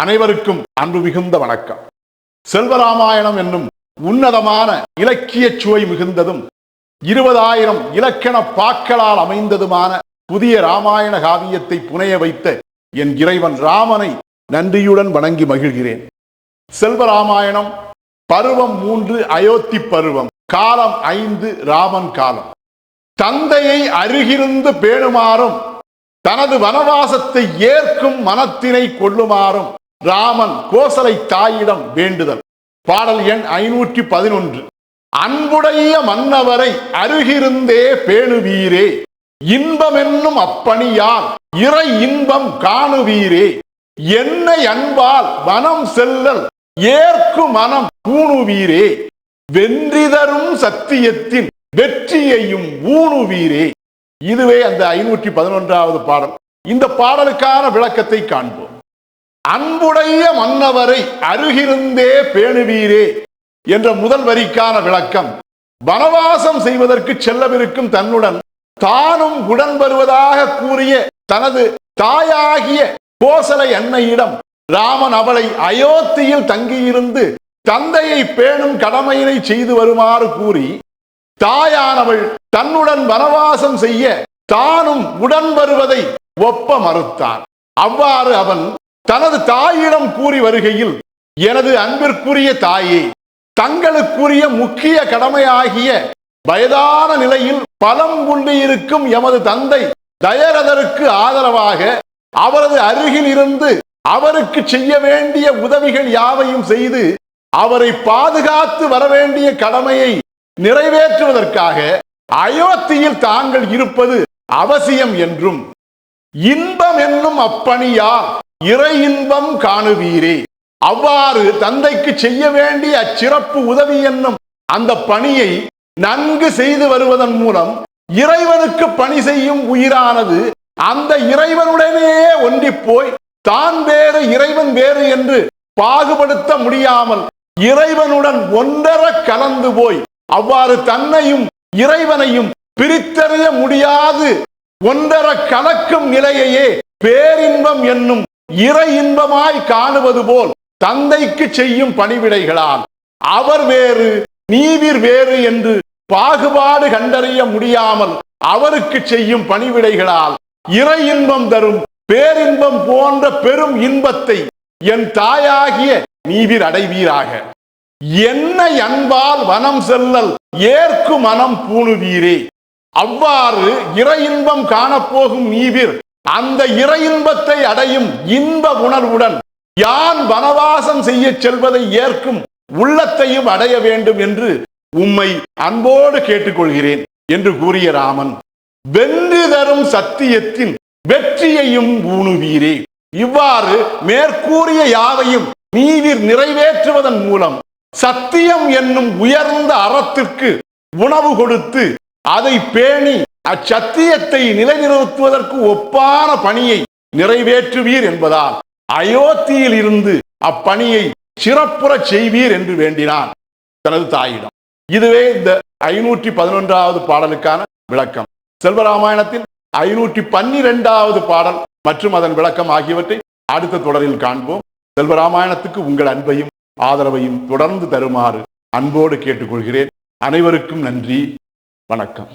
அனைவருக்கும் அன்பு மிகுந்த வணக்கம். செல்வராமாயணம் என்னும் உன்னதமான இலக்கிய சுவை மிகுந்ததும் இருபதாயிரம் இலக்கண பாக்களால் அமைந்ததுமான புதிய ராமாயண காவியத்தை புனைய வைத்த என் இறைவன் ராமனை நன்றியுடன் வணங்கி மகிழ்கிறேன். செல்வராமாயணம் பருவம் மூன்று அயோத்தி பருவம் காலம் ஐந்து ராமன் காலம். தந்தையை அருகிருந்து பேணுமாறும் தனது வனவாசத்தை ஏற்கும் மனத்தினை கொள்ளுமாறும் ராமன் கோசலை தாயிடம் வேண்டுதல். பாடல் எண் ஐநூற்றி பதினொன்று. அன்புடைய மன்னவரை அருகிருந்தே பேணுவீரே. இன்பமென்னும் அப்பணியால் இறை இன்பம் காணுவீரே. என்னை அன்பால் வனம் செல்லல் ஏற்கு மனம் பூணுவீரே வென்றிதரும் சத்தியத்தின் வெற்றியையும் ஊணுவீரே. இதுவே அந்த ஐநூற்றி பதினொன்றாவது பாடல். இந்த பாடலுக்கான விளக்கத்தை காண்போம். அன்புடைய மன்னவரை அருகிருந்தே பேணுவீரே என்ற முதல் வரிக்கான விளக்கம். வனவாசம் செய்வதற்கு செல்லவிருக்கும் தன்னுடன் தானும் உடன் வருவதாக கூறிய தனது தாயாகிய கோசலை அன்னையிடம் ராமன் அவளை அயோத்தியில் தங்கியிருந்து தந்தையை பேணும் கடமையினை செய்து வருமாறு கூறி தாயானவள் தன்னுடன் வனவாசம் செய்ய தானும் உடன் வருவதை ஒப்ப மறுத்தான் அவ்வாறு அவன் தனது தாயிடம் கூறி வருகையில் எனது அன்பிற்குரிய தாயே தங்களுக்குரிய முக்கிய கடமையாகிய வயதான நிலையில் பலம் கொண்டு இருக்கும் எமது தந்தை தயரதருக்கு ஆதரவாக அவரது அருகில் இருந்து அவருக்கு செய்ய வேண்டிய உதவிகள் யாவையும் செய்து அவரை பாதுகாத்து வர வேண்டிய கடமையை நிறைவேற்றுவதற்காக அயோத்தியில் தாங்கள் இருப்பது அவசியம் என்றும் இன்பம் என்னும் அப்பணியார் இறை இன்பம் காணுவீரே. அவ்வாறு தந்தைக்கு செய்ய வேண்டிய அச்சிறப்பு உதவி என்னும் அந்த பணியை நன்கு செய்து வருவதன் மூலம் இறைவனுக்கு பணி செய்யும் உயிரானது அந்த இறைவனுடனே ஒன்றி போய் தான் வேறு இறைவன் வேறு என்று பாகுபடுத்த முடியாமல் இறைவனுடன் ஒன்றர கலந்து போய் அவ்வாறு தன்னையும் இறைவனையும் பிரித்தறிய முடியாது. ஒன்றர கலக்கும் நிலையையே பேரின்பம் என்னும் இறை இன்பமாய் காணுவது போல் தந்தைக்கு செய்யும் பணிவிடைகளால் அவர் வேறு நீவிர் வேறு என்று பாகுபாடு கண்டறிய முடியாமல் அவருக்கு செய்யும் பணிவிடைகளால் இறை இன்பம் தரும் பேரின்பம் போன்ற பெரும் இன்பத்தை என் தாயாகிய நீவிர் அடைவீராக. என்னை அன்பால் வனம் செல்லல் ஏற்கு மனம் பூணுவீரே. அவ்வாறு இறை இன்பம் காணப்போகும் நீவிர் அந்த இறை இன்பத்தை அடையும் இன்ப உணர்வுடன் யான் வனவாசம் செய்ய செல்வதை ஏற்கும் உள்ளத்தையும் அடைய வேண்டும் என்று உம்மை அன்போடு கேட்டுக்கொள்கிறேன் என்று கூறிய ராமன் வென்று தரும் சத்தியத்தின் வெற்றியையும் ஊணுவீரே இவ்வாறு மேற்கூறிய யாவையும் நீவிர் நிறைவேற்றுவதன் மூலம் சத்தியம் என்னும் உயர்ந்த அறத்திற்கு உணவு கொடுத்து அதை பேணி அச்சத்தியத்தை நிலைநிறுத்துவதற்கு ஒப்பான பணியை நிறைவேற்றுவீர் என்பதால் அயோத்தியில் இருந்து அப்பணியை சிறப்புறச் செய்வீர் என்று வேண்டினான் தனது தாயிடம். இதுவே இந்த ஐநூற்றி பதினொன்றாவது பாடலுக்கான விளக்கம். செல்வராமாயணத்தின் ஐநூற்றி பன்னிரெண்டாவது பாடல் மற்றும் அதன் விளக்கம் ஆகியவற்றை அடுத்த தொடரில் காண்போம். செல்வராமாயணத்துக்கு உங்கள் அன்பையும் ஆதரவையும் தொடர்ந்து தருமாறு அன்போடு கேட்டுக்கொள்கிறேன். அனைவருக்கும் நன்றி. வணக்கம்.